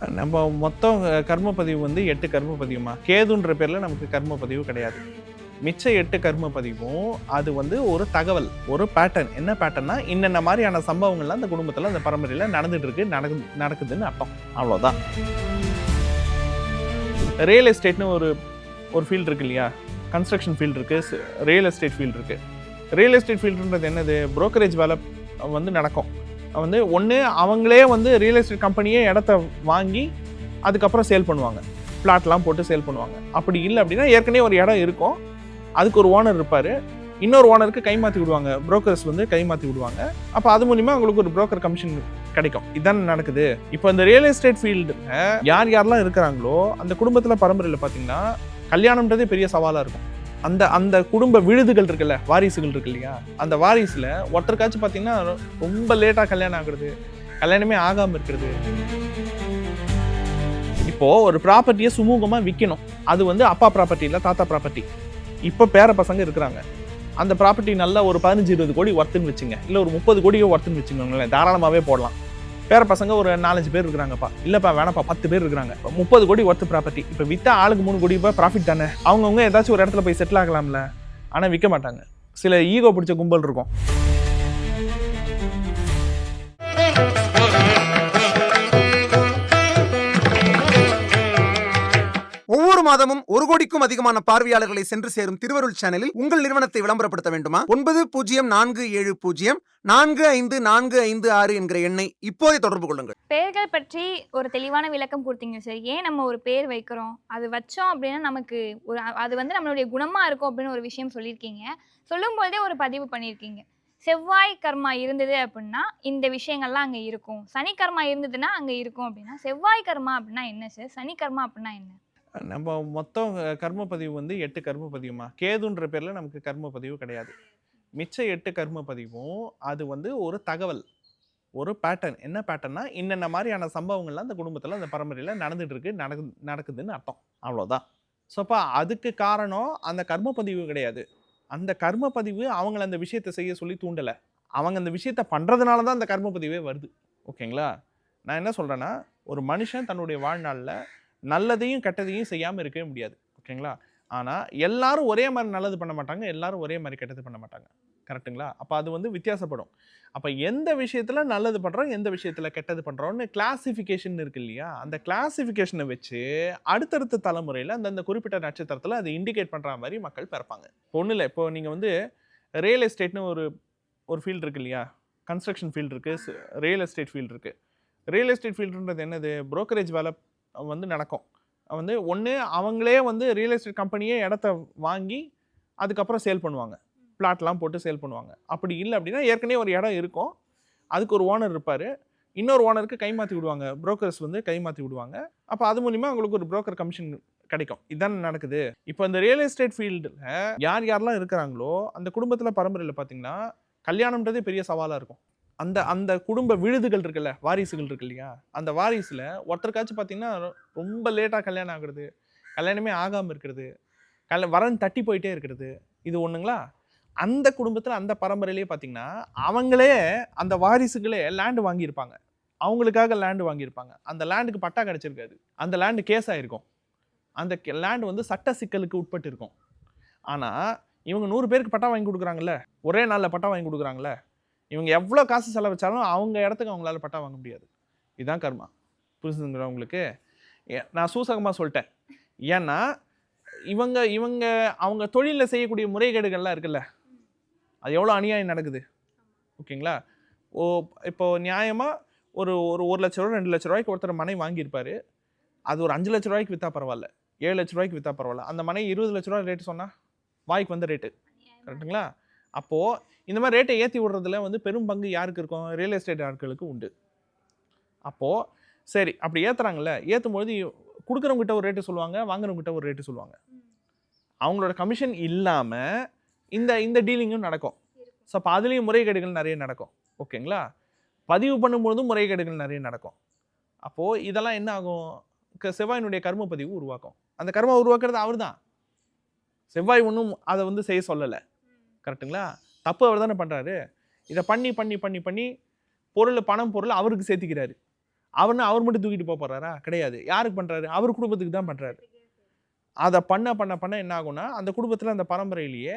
நம்ம மொத்தம் கர்ம பதிவு வந்து எட்டு கர்ம பதிவுமா கேதுன்ற பேரில் நமக்கு கர்ம பதிவு கிடையாது. மிச்ச எட்டு கர்ம பதிவும் அது வந்து ஒரு தகவல் ஒரு பேட்டர்ன் என்ன பேட்டர்னா இன்னென்ன மாதிரியான சம்பவங்கள்லாம் அந்த குடும்பத்தில் அந்த பரம்பரையில் நடந்துட்டு இருக்கு நடக்கு நடக்குதுன்னு அர்த்தம். அவ்வளோதான் ரியல் எஸ்டேட்னு ஒரு ஒரு ஃபீல்டு இருக்கு இல்லையா? கன்ஸ்ட்ரக்ஷன் ஃபீல்டு இருக்கு ரியல் எஸ்டேட் ஃபீல்டு இருக்கு. ரியல் எஸ்டேட் ஃபீல்டுன்றது என்னது? ப்ரோக்கரேஜ் வேலை வந்து நடக்கும். வந்து ஒன்று அவங்களே வந்து ரியல் எஸ்டேட் கம்பெனியே இடத்த வாங்கி அதுக்கப்புறம் சேல் பண்ணுவாங்க. பிளாட்லாம் போட்டு சேல் பண்ணுவாங்க. அப்படி இல்லை அப்படின்னா ஏற்கனவே ஒரு இடம் இருக்கும். அதுக்கு ஒரு ஓனர் இருப்பார். இன்னொரு ஓனருக்கு கை மாற்றி விடுவாங்க. புரோக்கர்ஸ் வந்து கை மாற்றி விடுவாங்க. அப்போ அது மூலிமா அவங்களுக்கு ஒரு புரோக்கர் கமிஷன் கிடைக்கும். இதான் நடக்குது. இப்போ இந்த ரியல் எஸ்டேட் ஃபீல்டு யார் யாரெல்லாம் இருக்கிறாங்களோ அந்த குடும்பத்தில் பரம்பரையில் பார்த்தீங்கன்னா கல்யாணம்ன்றதே பெரிய சவாலாக இருக்கும். அந்த அந்த குடும்ப விழுதுகள் இருக்குல்ல வாரிசுகள் இருக்கு இல்லையா? அந்த வாரிசில் ஒருத்தருக்காச்சும் பார்த்தீங்கன்னா ரொம்ப லேட்டாக கல்யாணம் ஆகுறது கல்யாணமே ஆகாமல் இருக்கிறது. இப்போது ஒரு ப்ராப்பர்ட்டியை சுமூகமாக விற்கணும் அது வந்து அப்பா ப்ராப்பர்ட்டி இல்லை தாத்தா ப்ராப்பர்ட்டி இப்போ பேர பசங்க இருக்கிறாங்க. அந்த ப்ராப்பர்ட்டி நல்லா ஒரு பதினஞ்சு இருபது கோடி ஒர்த்துன்னு வச்சுங்க. இல்லை ஒரு முப்பது கோடியோ ஒர்த்துன்னு வச்சுக்கோங்களேன். தாராளமாகவே போடலாம். பேர பசங்க ஒரு நாலஞ்சு பேர் இருக்கிறாங்கப்பா. இல்லைப்பா வேணாப்பா பத்து பேர் இருக்கிறாங்க. முப்பது கோடி ஒர்த்து ப்ராப்பர்ட்டி இப்போ வித்தா ஆளுக்கு மூணு கோடி ரூபாய் ப்ராஃபிட் தானே? அவங்கவுங்க ஏதாச்சும் ஒரு இடத்துல போய் செட்டில் ஆகலாம்ல? ஆனால் விற்க மாட்டாங்க. சில ஈகோ பிடிச்ச கும்பல் இருக்கும். மாதமும் ஒரு கோடிக்கும் அதிகமான பார்வையாளர்களை சென்று சேரும் திருவருள் சேனலில் உங்கள் நிறுவனத்தை விளம்பரப்படுத்த வேண்டுமா? ஒன்பது பூஜ்ஜியம் நான்கு ஏழு பூஜ்ஜியம் நான்கு ஐந்து நான்கு ஐந்து ஆறு என்கிற எண்ணை இப்போதே தொடர்பு கொள்ளுங்கள். பெயர்கள் பற்றி ஒரு தெளிவான விளக்கம் கொடுத்தீங்க சார் ஏன் நம்ம ஒரு பேர் வைக்கிறோம்? அது வச்சோம் அப்படின்னா நமக்கு ஒரு அது வந்து நம்மளுடைய குணமா இருக்கும் அப்படின்னு ஒரு விஷயம் சொல்லியிருக்கீங்க. சொல்லும்போதே ஒரு பதிவு பண்ணியிருக்கீங்க. செவ்வாய் கர்மா இருந்தது அப்படின்னா இந்த விஷயங்கள்லாம் அங்கே இருக்கும். சனி கர்மா இருந்ததுன்னா அங்கே இருக்கும் அப்படின்னா செவ்வாய் கர்மா அப்படின்னா என்ன சார் சனி கர்மா அப்படின்னா என்ன? நம்ம மொத்தம் கர்ம பதிவு வந்து எட்டு கர்ம பதிவுமா கேதுன்ற பேரில் நமக்கு கர்ம பதிவு கிடையாது. மிச்ச எட்டு கர்ம பதிவும் அது வந்து ஒரு தகவல் ஒரு பேட்டர்ன் என்ன பேட்டர்னா இன்னென்ன மாதிரியான சம்பவங்கள்லாம் அந்த குடும்பத்தில் அந்த பரம்பரையில் நடந்துகிட்டு இருக்கு நடக்கு நடக்குதுன்னு அர்த்தம். அவ்வளோதான் ஸோ அப்போ அதுக்கு காரணம் அந்த கர்ம பதிவு கிடையாது. அந்த கர்ம பதிவு அவங்கள அந்த விஷயத்தை செய்ய சொல்லி தூண்டலை. அவங்க அந்த விஷயத்தை பண்ணுறதுனால தான் அந்த கர்ம பதிவே வருது. ஓகேங்களா? நான் என்ன சொல்கிறேன்னா ஒரு மனுஷன் தன்னுடைய வாழ்நாளில் நல்லதையும் கெட்டதையும் செய்யாமல் இருக்கவே முடியாது. ஓகேங்களா? ஆனால் எல்லாரும் ஒரே மாதிரி நல்லது பண்ண மாட்டாங்க எல்லாரும் ஒரே மாதிரி கெட்டது பண்ண மாட்டாங்க. கரெக்ட்டுங்களா? அப்போ அது வந்து வித்தியாசப்படும். அப்போ எந்த விஷயத்தில் நல்லது பண்ணுறோம் எந்த விஷயத்தில் கெட்டது பண்ணுறோம்னு கிளாசிஃபிகேஷன் இருக்கு இல்லையா? அந்த கிளாசிஃபிகேஷனை வச்சு அடுத்தடுத்த தலைமுறையில் அந்தந்த குறிப்பிட்ட நட்சத்திரத்தில் அதை இண்டிகேட் பண்ணுற மாதிரி மக்கள் பிறப்பாங்க. ஒன்றும் இல்லை. இப்போ நீங்கள் வந்து ரியல் எஸ்டேட்னு ஒரு ஒரு ஃபீல்டு இருக்கு இல்லையா? கன்ஸ்ட்ரக்ஷன் ஃபீல்டு இருக்குது ரியல் எஸ்டேட் ஃபீல்டு இருக்குது ரியல் எஸ்டேட் ஃபீல்டுன்றது என்னது? ப்ரோக்கரேஜ் வேலை வந்து நடக்கும். வந்து ஒன்று அவங்களே வந்து ரியல் எஸ்டேட் கம்பெனியே இடத்த வாங்கி அதுக்கப்புறம் சேல் பண்ணுவாங்க. பிளாட்லாம் போட்டு சேல் பண்ணுவாங்க. அப்படி இல்லை அப்படின்னா ஏற்கனவே ஒரு இடம் இருக்கும். அதுக்கு ஒரு ஓனர் இருப்பார். இன்னொரு ஓனருக்கு கை மாற்றி விடுவாங்க. புரோக்கர்ஸ் வந்து கை மாற்றி விடுவாங்க. அப்போ அது மூலிமா அவங்களுக்கு ஒரு புரோக்கர் கமிஷன் கிடைக்கும். இதான் நடக்குது. இப்போ இந்த ரியல் எஸ்டேட் ஃபீல்டில் யார் யாரெல்லாம் இருக்கிறாங்களோ அந்த குடும்பத்தில் பரம்பரையில் பார்த்தீங்கன்னா கல்யாணம்ன்றதே பெரிய சவாலாக இருக்கும். அந்த அந்த குடும்ப விழுதுகள் இருக்குல்ல வாரிசுகள் இருக்கு இல்லையா? அந்த வாரிசில் ஒருத்தருக்காச்சும் பார்த்தீங்கன்னா ரொம்ப லேட்டாக கல்யாணம் ஆகுறது கல்யாணமே ஆகாமல் இருக்கிறது கல் வரன் தட்டி போயிட்டே இருக்கிறது இது ஒன்றுங்களா அந்த குடும்பத்தில் அந்த பரம்பரையிலே பார்த்தீங்கன்னா அவங்களே அந்த வாரிசுகளே லேண்டு வாங்கியிருப்பாங்க. அவங்களுக்காக லேண்டு வாங்கியிருப்பாங்க. அந்த லேண்டுக்கு பட்டா கிடச்சிருக்காது. அந்த லேண்டு கேஸ் ஆகிருக்கும் அந்த லேண்டு வந்து சட்ட சிக்கலுக்கு உட்பட்டு இருக்கும். ஆனால் இவங்க நூறு பேருக்கு பட்டா வாங்கி கொடுக்குறாங்கல்ல ஒரே நாளில் பட்டா வாங்கி கொடுக்குறாங்கல்ல இவங்க எவ்வளோ காசு செலவச்சாலும் அவங்க இடத்துக்கு அவங்களால பட்டா வாங்க முடியாது. இதுதான் கர்மா. புரிஞ்சுதுங்களா உங்களுக்கு ஏ- நான் சூசகமாக சொல்லிட்டேன். ஏன்னா இவங்க இவங்க அவங்க தொழிலில் செய்யக்கூடிய முறைகேடுகள்லாம் இருக்குல்ல. அது எவ்வளோ அநியாயம் நடக்குது. ஓகேங்களா? ஓ இப்போ நியாயமாக ஒரு ஒரு ஒரு லட்ச ரூபா ரெண்டு லட்ச ரூபாய்க்கு ஒருத்தர் மனை வாங்கியிருப்பாரு. அது ஒரு அஞ்சு லட்ச ரூபாய்க்கு விற்றா பரவாயில்ல. ஏழு லட்ச ரூபாய்க்கு விற்றா பரவாயில்ல. அந்த மனை இருபது லட்ச ரூபா ரேட்டு சொன்னால் வாய்க்கு வந்த ரேட்டு கரெக்ட்டுங்களா? அப்போது இந்த மாதிரி ரேட்டை ஏற்றி விடுறதுல வந்து பெரும் பங்கு யாருக்கு இருக்கும்? ரியல் எஸ்டேட் ஆட்களுக்கு உண்டு. அப்போது சரி அப்படி ஏற்றுறாங்கல்ல ஏற்றும் பொழுது கொடுக்குறவங்ககிட்ட ஒரு ரேட்டு சொல்லுவாங்க வாங்குறவங்ககிட்ட ஒரு ரேட்டு சொல்லுவாங்க. அவங்களோட கமிஷன் இல்லாமல் இந்த இந்த டீலிங்கும் நடக்கும். ஸோ அப்போ அதுலேயும் முறைகேடுகள் நிறைய நடக்கும். ஓகேங்களா? பதிவு பண்ணும்பொழுதும் முறைகேடுகள் நிறைய நடக்கும். அப்போது இதெல்லாம் என்ன ஆகும்? க- செவ்வாயினுடைய கர்ம பதிவு உருவாக்கும். அந்த கர்மா உருவாக்குறது அவர் தான் செவ்வாய் ஒன்றும் அதை வந்து செய்ய சொல்லலை. கரெக்ட்டுங்களா? தப்பு அவர் தானே பண்ணுறாரு இதை பண்ணி பண்ணி பண்ணி பண்ணி பொருள் பணம் பொருள் அவருக்கு சேர்த்திக்கிறாரு. அவர்னு அவர் மட்டும் தூக்கிட்டு போக போகிறாரா கிடையாது. யாருக்கு பண்ணுறாரு அவர் குடும்பத்துக்கு தான் பண்ணுறாரு அதை பண்ண பண்ண பண்ண என்ன ஆகும்னா அந்த குடும்பத்தில் அந்த பரம்பரையிலேயே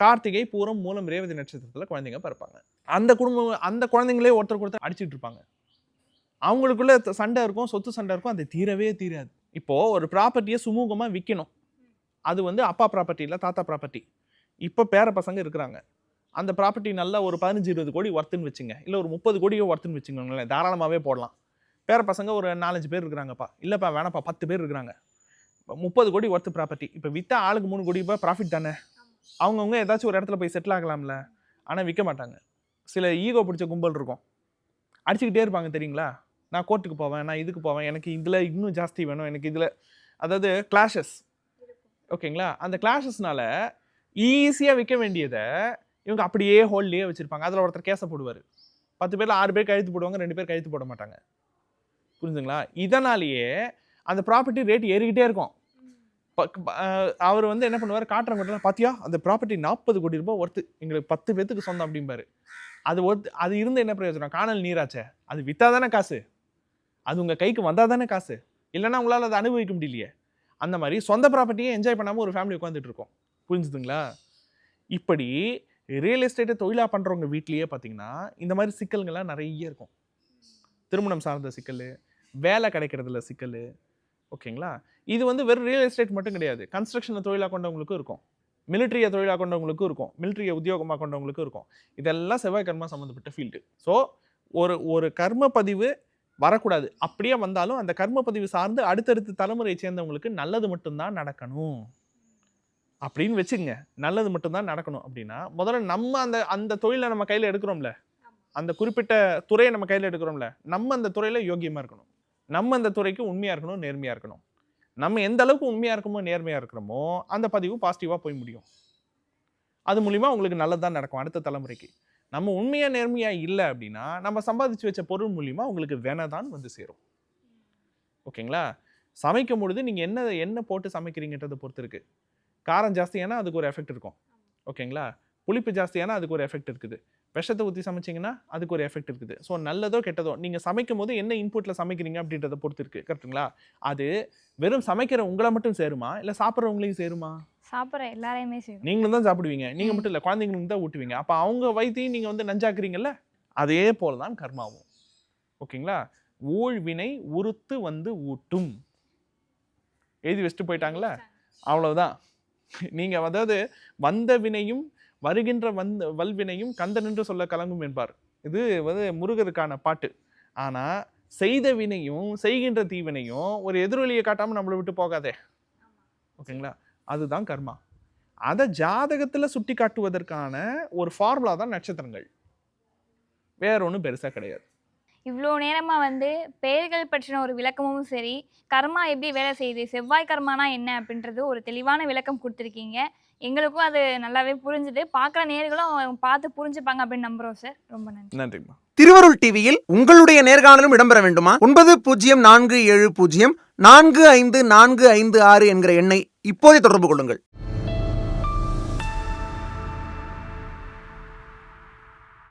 கார்த்திகை பூரம் மூலம் ரேவதி நட்சத்திரத்தில் குழந்தைங்க பிறப்பாங்க. அந்த குடும்பம் அந்த குழந்தைங்களே ஒருத்தர் ஒருத்தர் அடிச்சுட்டு இருப்பாங்க. அவங்களுக்குள்ள சண்டை இருக்கும் சொத்து சண்டை இருக்கும் அது தீரவே தீராது. இப்போது ஒரு ப்ராப்பர்ட்டியை சுமூகமாக விற்கணும் அது வந்து அப்பா ப்ராப்பர்ட்டி இல்லை தாத்தா ப்ராப்பர்ட்டி இப்போ பேர பசங்க இருக்கிறாங்க. அந்த ப்ராப்பர்ட்டி நல்லா ஒரு பதினஞ்சு இருபது கோடி ஒர்த்துன்னு வச்சுங்க. இல்லை ஒரு முப்பது கோடியோ ஒர்த்துன்னு வச்சுக்கோங்களேன். தாராளமாகவே போடலாம். பேர பசங்க ஒரு நாலஞ்சு பேர் இருக்கிறாங்கப்பா. இல்லைப்பா வேணாப்பா பத்து பேர் இருக்கிறாங்க. முப்பது கோடி ஒர்த்து ப்ராப்பர்ட்டி இப்போ விற்றா ஆளுக்கு மூணு கோடி ரூபாய் ப்ராஃபிட் தானே? அவங்கவுங்க ஏதாச்சும் ஒரு இடத்துல போய் செட்டில் ஆகலாம்ல? ஆனால் விற்க மாட்டாங்க. சில ஈகோ பிடிச்ச கும்பல் இருக்கும். அடிச்சுக்கிட்டே இருப்பாங்க தெரியுங்களா? நான் கோர்ட்டுக்கு போவேன் நான் இதுக்கு போவேன் எனக்கு இதில் இன்னும் ஜாஸ்தி வேணும் எனக்கு இதில் அதாவது கிளாஷஸ் ஓகேங்களா அந்த கிளாஷஸ்னால ஈஸியாக விற்க வேண்டியதை இவங்க அப்படியே ஹோல்லேயே வச்சுருப்பாங்க. அதில் ஒருத்தர் கேஸை போடுவார். பத்து பேரில் ஆறு பேர் கழுத்து போடுவாங்க ரெண்டு பேர் கழுத்து போட மாட்டாங்க. புரிஞ்சுங்களா இதனாலேயே அந்த ப்ராப்பர்ட்டி ரேட் ஏறிக்கிட்டே இருக்கும். அவர் வந்து என்ன பண்ணுவார்? காட்டுறவங்க பார்த்தியா அந்த ப்ராப்பர்ட்டி நாற்பது கோடி ரூபாய் ஒர்த்து எங்களுக்கு பத்து பேத்துக்கு சொந்தம் அப்படிம்பாரு. அது ஒர்த்து அது இருந்து என்ன பிரயோஜனம்? காணல் நீராச்சே. அது விற்றா தானே காசு. அது உங்கள் கைக்கு வந்தால் தானே காசு. இல்லைன்னா உங்களால் அதை அனுபவிக்க முடியலையே. அந்த மாதிரி சொந்த ப்ராப்பர்ட்டியை என்ஜாய் பண்ணாமல் ஒரு ஃபேமிலி உட்காந்துட்டு இருக்கோம். புரிஞ்சுதுங்களா? இப்படி ரியல் எஸ்டேட்டை தொழிலாக பண்ணுறவங்க வீட்லேயே பார்த்தீங்கன்னா இந்த மாதிரி சிக்கல்கள்லாம் நிறைய இருக்கும். திருமணம் சார்ந்த சிக்கல் வேலை கிடைக்கிறதுல சிக்கல் ஓகேங்களா? இது வந்து வெறும் ரியல் எஸ்டேட் மட்டும் கிடையாது. கன்ஸ்ட்ரக்ஷனை தொழிலாக கொண்டவங்களுக்கும் இருக்கும். மிலிட்ரியை தொழிலாக கொண்டவங்களுக்கும் இருக்கும். மிலிட்ரியை உத்தியோகமாக கொண்டவங்களுக்கும் இருக்கும். இதெல்லாம் செவ்வாய் கர்மா சம்மந்தப்பட்ட ஃபீல்டு ஸோ ஒரு ஒரு கர்ம பதிவு வரக்கூடாது. அப்படியே வந்தாலும் அந்த கர்ம பதிவு சார்ந்து அடுத்தடுத்த தலைமுறையை சேர்ந்தவங்களுக்கு நல்லது மட்டும்தான் நடக்கணும். அப்படின்னு வச்சுங்க நல்லது மட்டும்தான் நடக்கணும் அப்படின்னா முதல்ல நம்ம அந்த அந்த தொழிலை நம்ம கையில் எடுக்கிறோம்ல. அந்த குறிப்பிட்ட துறையை நம்ம கையில் எடுக்கிறோம்ல. நம்ம அந்த துறையில் யோகியமாக இருக்கணும். நம்ம அந்த துறைக்கு உண்மையாக இருக்கணும் நேர்மையாக இருக்கணும். நம்ம எந்த அளவுக்கு உண்மையாக இருக்கமோ நேர்மையாக இருக்கிறோமோ அந்த பதிவு பாசிட்டிவாக போய் முடியும். அது மூலிமா உங்களுக்கு நல்லது தான் நடக்கும் அடுத்த தலைமுறைக்கு. நம்ம உண்மையாக நேர்மையாக இல்லை அப்படின்னா நம்ம சம்பாதிச்சு வச்ச பொருள் மூலிமா உங்களுக்கு வேணை தான் வந்து சேரும். ஓகேங்களா? சமைக்கும் பொழுது நீங்கள் என்ன என்ன போட்டு சமைக்கிறீங்கன்றதை பொறுத்து இருக்குது காரம் ஜாஸ்தியானா அதுக்கு ஒரு எஃபெக்ட் இருக்கும். ஓகேங்களா? புளிப்பு ஜாஸ்தியானா அதுக்கு ஒரு எஃபெக்ட் இருக்குது. விஷத்தை ஊற்றி சமைச்சிங்கன்னா அதுக்கு ஒரு எஃபெக்ட் இருக்குது. ஸோ நல்லதோ கெட்டதோ நீங்கள் சமைக்கும் போது என்ன இன்புட்டில் சமைக்கிறீங்க அப்படின்றத பொறுத்து இருக்குது கரெக்ட்டுங்களா அது வெறும் சமைக்கிற உங்களை மட்டும் சேருமா? இல்லை சாப்பிட்றவங்களையும் சேருமா? சாப்பிட்ற எல்லாரையுமே செய்யும் நீங்களும் தான் சாப்பிடுவீங்க. நீங்கள் மட்டும் இல்லை குழந்தைங்களுக்கு தான் ஊட்டுவீங்க. அப்போ அவங்க வயிற்றையும் நீங்கள் வந்து நஞ்சாக்குறீங்கல்ல? அதே போல தான் கர்மாவும். ஓகேங்களா? ஊழ்வினை உறுத்து வந்து ஊட்டும். எழுதி வச்சுட்டு போயிட்டாங்களா? அவ்வளவுதான். நீங்கள் அதாவது வந்த வினையும் வருகின்ற வந்த வல்வினையும் கந்தன் என்று சொல்ல கலங்கும் என்பார். இது வந்து முருகருக்கான பாட்டு. ஆனால் செய்த வினையும் செய்கின்ற தீவினையும் ஒரு எதிரொலியை காட்டாமல் நம்மளை விட்டு போகாதே. ஓகேங்களா? அதுதான் கர்மா. அதை ஜாதகத்தில் சுட்டி காட்டுவதற்கான ஒரு ஃபார்முலா தான் நட்சத்திரங்கள். வேற ஒன்றும் பெருசாக கிடையாது. இவ்வளோ நேரமாக வந்து பெயர்கள் பற்றின ஒரு விளக்கமும் சரி கர்மா எப்படி வேலை செய்யுது செவ்வாய் கர்மானா என்ன அப்படின்றது ஒரு தெளிவான விளக்கம் கொடுத்துருக்கீங்க. எங்களுக்கும் அது நல்லாவே புரிஞ்சுது. பார்க்குற நேர்களும் பார்த்து புரிஞ்சுப்பாங்க அப்படின்னு நம்புகிறோம் சார். ரொம்ப நன்றி. நன்றிம்மா. திருவருள் டிவியில் உங்களுடைய நேர்காணலும் இடம்பெற வேண்டுமா? ஒன்பது பூஜ்ஜியம் நான்கு ஏழு பூஜ்ஜியம் நான்கு ஐந்து நான்கு ஐந்து ஆறு என்கிற எண்ணை இப்போதே தொடர்பு கொள்ளுங்கள்.